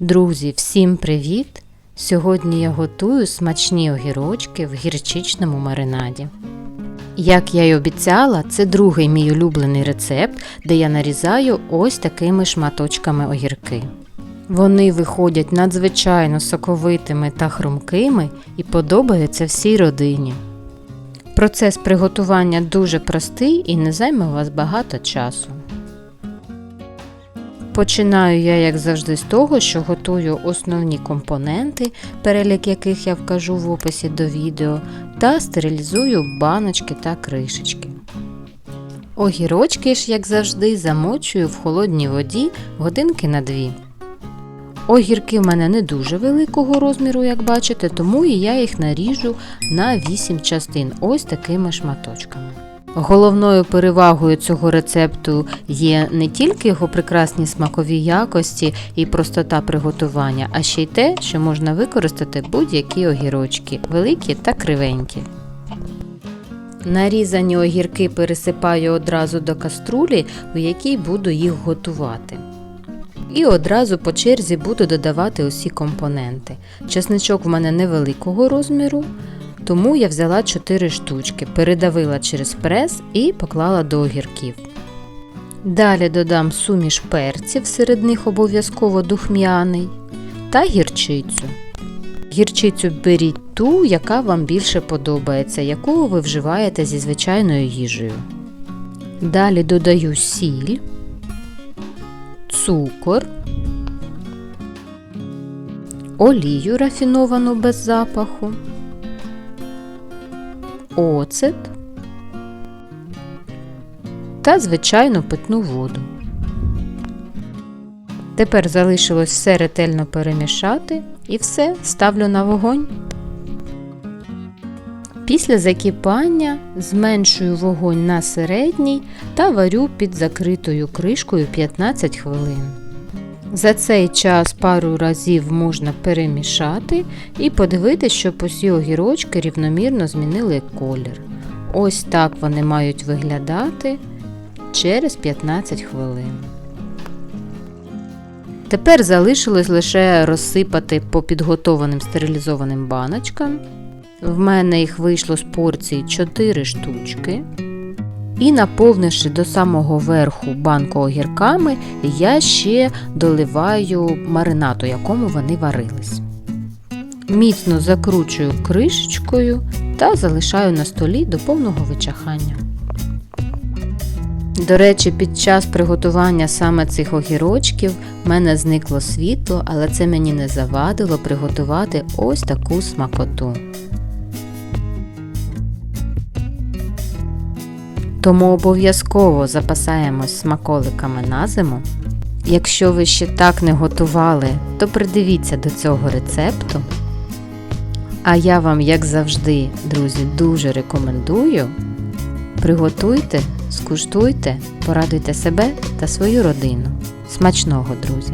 Друзі, всім привіт! Сьогодні я готую смачні огірочки в гірчичному маринаді. Як я й обіцяла, це другий мій улюблений рецепт, де я нарізаю ось такими шматочками огірки. Вони виходять надзвичайно соковитими та хрумкими і подобаються всій родині. Процес приготування дуже простий і не займе у вас багато часу. Починаю я, як завжди, з того, що готую основні компоненти, перелік яких я вкажу в описі до відео, та стерилізую баночки та кришечки. Огірочки ж, як завжди, замочую в холодній воді годинки на дві. Огірки в мене не дуже великого розміру, як бачите, тому і я їх наріжу на 8 частин, ось такими шматочками. Головною перевагою цього рецепту є не тільки його прекрасні смакові якості і простота приготування, а ще й те, що можна використати будь-які огірочки, великі та кривенькі. Нарізані огірки пересипаю одразу до каструлі, у якій буду їх готувати. І одразу по черзі буду додавати усі компоненти. Чесничок в мене невеликого розміру, тому я взяла 4 штучки, передавила через прес і поклала до огірків. Далі додам суміш перців, серед них обов'язково духмяний, та гірчицю. Гірчицю беріть ту, яка вам більше подобається, яку ви вживаєте зі звичайною їжею. Далі додаю сіль, цукор, олію рафіновану без запаху оцет та звичайну питну воду. Тепер залишилось все ретельно перемішати і все ставлю на вогонь. Після закипання зменшую вогонь на середній та варю під закритою кришкою 15 хвилин. За цей час пару разів можна перемішати і подивитися, щоб усі огірочки рівномірно змінили колір. Ось так вони мають виглядати через 15 хвилин. Тепер залишилось лише розсипати по підготованим стерилізованим баночкам. В мене їх вийшло з порції 4 штучки. І наповнивши до самого верху банку огірками, я ще доливаю маринад, у якому вони варились. Міцно закручую кришечкою та залишаю на столі до повного вичахання. До речі, під час приготування саме цих огірочків в мене зникло світло, але це мені не завадило приготувати ось таку смакоту. Тому обов'язково запасаємось смаколиками на зиму. Якщо ви ще так не готували, то придивіться до цього рецепту. А я вам, як завжди, друзі, дуже рекомендую. Приготуйте, скуштуйте, порадуйте себе та свою родину. Смачного, друзі!